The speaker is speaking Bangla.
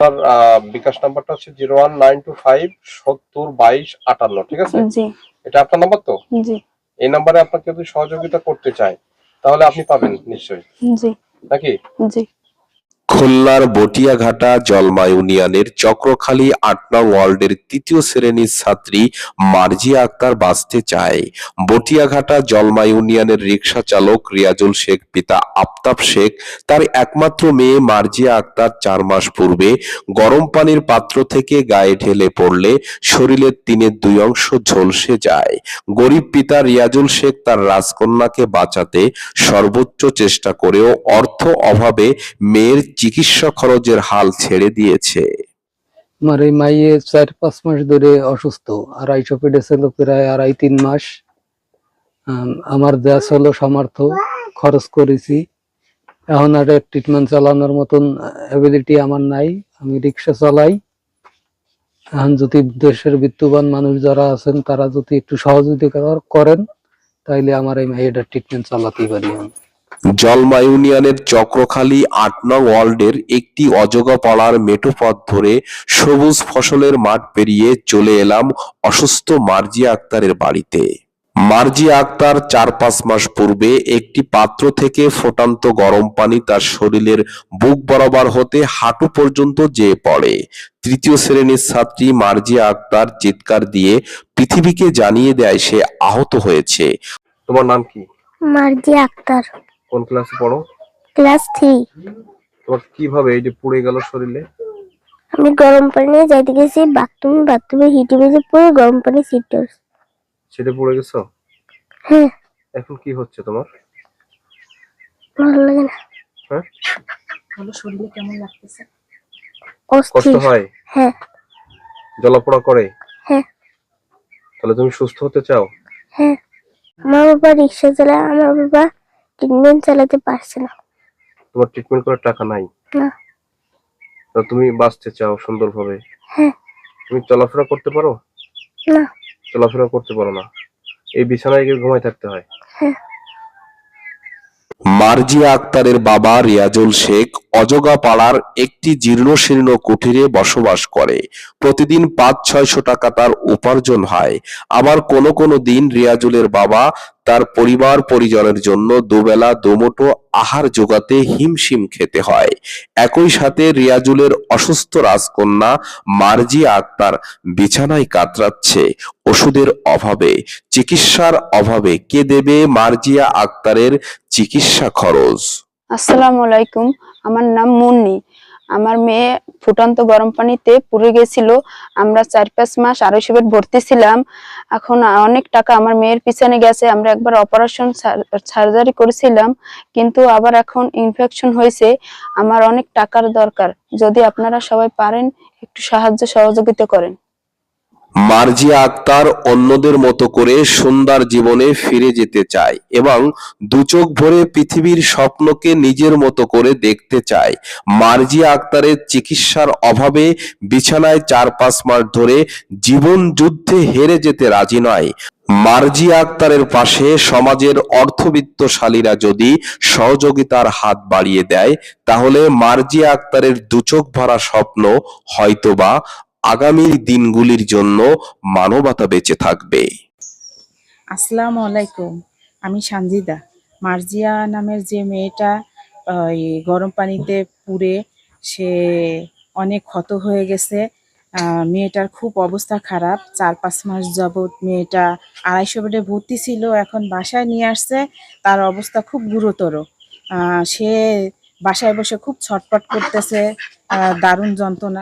তার বিকাশ নাম্বারটা হচ্ছে zero one nine two five সত্তর বাইশ আটান্ন ঠিক আছে? এটা আপনার নাম্বার তো? এই নাম্বারে আপনাকে যদি সহযোগিতা করতে চায় তাহলে আপনি পাবেন নিশ্চয়ই। নাকি? জি। খুলনার বটিয়াঘাটা জলমা ইউনিয়নের চক্রখালী আট নং ওয়ার্ল্ডের তৃতীয় শ্রেণির ছাত্রী মার্জিয়া আক্তার বাঁচতে চায়। বটিয়াঘাটা জলমা ইউনিয়নের রিকশা চালক রিয়াজুল শেখ, পিতা আফতাব শেখ, তার একমাত্র মেয়ে মার্জিয়া আক্তার চার মাস পূর্বে গরম পানির পাত্র থেকে গায়ে ঢেলে পড়লে শরীরের তিনের দুই অংশ ঝলসে যায়। গরিব পিতা রিয়াজুল শেখ তার রাজকন্যাকে বাঁচাতে সর্বোচ্চ চেষ্টা করেও অর্থ অভাবে মেয়ের চিকিৎসা খরচের হাল ছেড়ে দিয়েছে। আমার এই মাইয়ে চার পাঁচ মাস ধরে অসুস্থ আড়াইশো পেটে ছিল প্রায় আড়াই তিন মাস। আম, আমার দেয়া ছিল সামর্থ্য খরচ করেছি। এখন আর ট্রিটমেন্ট চালানোর মতন অ্যাবিলিটি আমার নাই আমি রিক্সা চালাই। এখন যদি দেশের বিত্তবান মানুষ যারা আছেন তারা যদি একটু সহযোগিতা করেন তাইলে আমার এই মাইয়েটার ট্রিটমেন্ট চালাতেই পারি আমি। জলমা ইউনিয়নের চক্রখালী আট নং ওয়ার্ল্ডের একটি অজগা পাড়ার মেঠো পথ ধরে সবুজ ফসলের মাঠ পেরিয়ে চলে এলাম অসুস্থ মার্জিয়া আক্তারের বাড়িতে। মার্জিয়া আক্তার চার পাঁচ মাস পূর্বে একটি পাত্র থেকে ফোটান্ত গরম পানি তার শরীরের বুক বরাবর হতে হাঁটু পর্যন্ত যেয়ে পড়ে। তৃতীয় শ্রেণির ছাত্রী মার্জিয়া আক্তার চিৎকার দিয়ে পৃথিবীকে জানিয়ে দেয় সে আহত হয়েছে। তোমার নাম কি? মার্জি আক্তার। কোন ক্লাসে পড়ো? Class three. তোমার কীভাবে এই যে পুড়ে গেল শরীরে? আমি গরম পানি নিয়ে যাইতে গেছি বাথরুমে বাথরুমে হিটে মেঝে পরে গরম পানি ছিটতে হচ্ছে। সেটা পুড়ে গেছো? হ্যাঁ। এখন কি হচ্ছে তোমার? ভালো লাগে না। হ্যাঁ? কষ্ট হয়? হ্যাঁ। জ্বলাপোড়া করে? হ্যাঁ। তাহলে তুমি সুস্থ হতে চাও? হ্যাঁ। আমার বাবা রিক্সা চালায় আমার বাবা ট্রিটমেন্ট চালাতে পারছে না। তোমার ট্রিটমেন্ট করার টাকা নাই? না তা তুমি বাঁচতে চাও সুন্দরভাবে। হ্যাঁ। তুমি চলাফেরা করতে পারো? না। চলাফেরা করতে পারো না। এই বিছানায় গিয়ে ঘুমাই থাকতে হয়। হ্যাঁ। মার্জিয়া আক্তারের বাবা রিয়াজুল শেখ অজগা পাড়ার একটি জীর্ণশীর্ণ কুঠিরে বসবাস করে। প্রতিদিন পাঁচ ছয়শো টাকা তার উপার্জন হয়। আবার কোনো কোনো দিন রিয়াজুলের বাবা তার পরিবার পরিজনের জন্য দুবেলা দুমুঠো আহার জোগাতে হিমশিম খেতে হয়। একই সাথে রিয়াজুলের অসুস্থ রাজকন্যা মার্জিয়া আক্তার বিছানায় কাতরাচ্ছে ওষুধের অভাবে। চিকিৎসার অভাবে কে দেবে মার্জিয়া আক্তারের চিকিৎসা খরচ? আসসালামু আলাইকুম, আমার নাম মুন্নি। আমার মেয়ে ফুটন্ত গরম পানিতে পুড়ে গেছিল। আমরা চার পাঁচ মাস আড়াইশো বেড ভর্তি ছিলাম। এখন অনেক টাকা আমার মেয়ের পিছনে গেছে। আমরা একবার অপারেশন সার্জারি করেছিলাম, কিন্তু আবার এখন ইনফেকশন হয়েছে। আমার অনেক টাকার দরকার। যদি আপনারা সবাই পারেন, একটু সাহায্য সহযোগিতা করেন। মার্জিয়া আক্তার অন্যদের মতো করে সুন্দর জীবনে ফিরে যেতে চায় এবং দুচোখ ভরে পৃথিবীর স্বপ্নকে নিজের মতো করে দেখতে চায়। মার্জিয়া আক্তারের চিকিৎসার অভাবে বিছানায় চার পাঁচ মাস ধরে জীবন যুদ্ধে হেরে যেতে রাজি নয়। মার্জিয়া আক্তারের পাশে সমাজের অর্থবিত্তশালীরা যদি সহযোগিতার হাত বাড়িয়ে দেয়, তাহলে মার্জিয়া আক্তারের দুচোখ ভরা স্বপ্ন হয়তোবা আগামী দিনগুলির জন্য মানবতা বেঁচে থাকবে। আসসালামু আলাইকুম, আমি সানজিদা। মার্জিয়া নামের যে মেয়েটা, ওই গরম পানিতে পুড়ে সে অনেক ক্ষত হয়ে গেছে। মেয়েটার খুব অবস্থা খারাপ। চার পাঁচ মাস যাবৎ মেয়েটা আড়াইশো বেডে ভর্তি ছিল, এখন বাসায় নিয়ে আসছে। তার অবস্থা খুব গুরুতর। সে বাসায় বসে খুব ছটপট করতেছে। দারুণ যন্ত্রণা।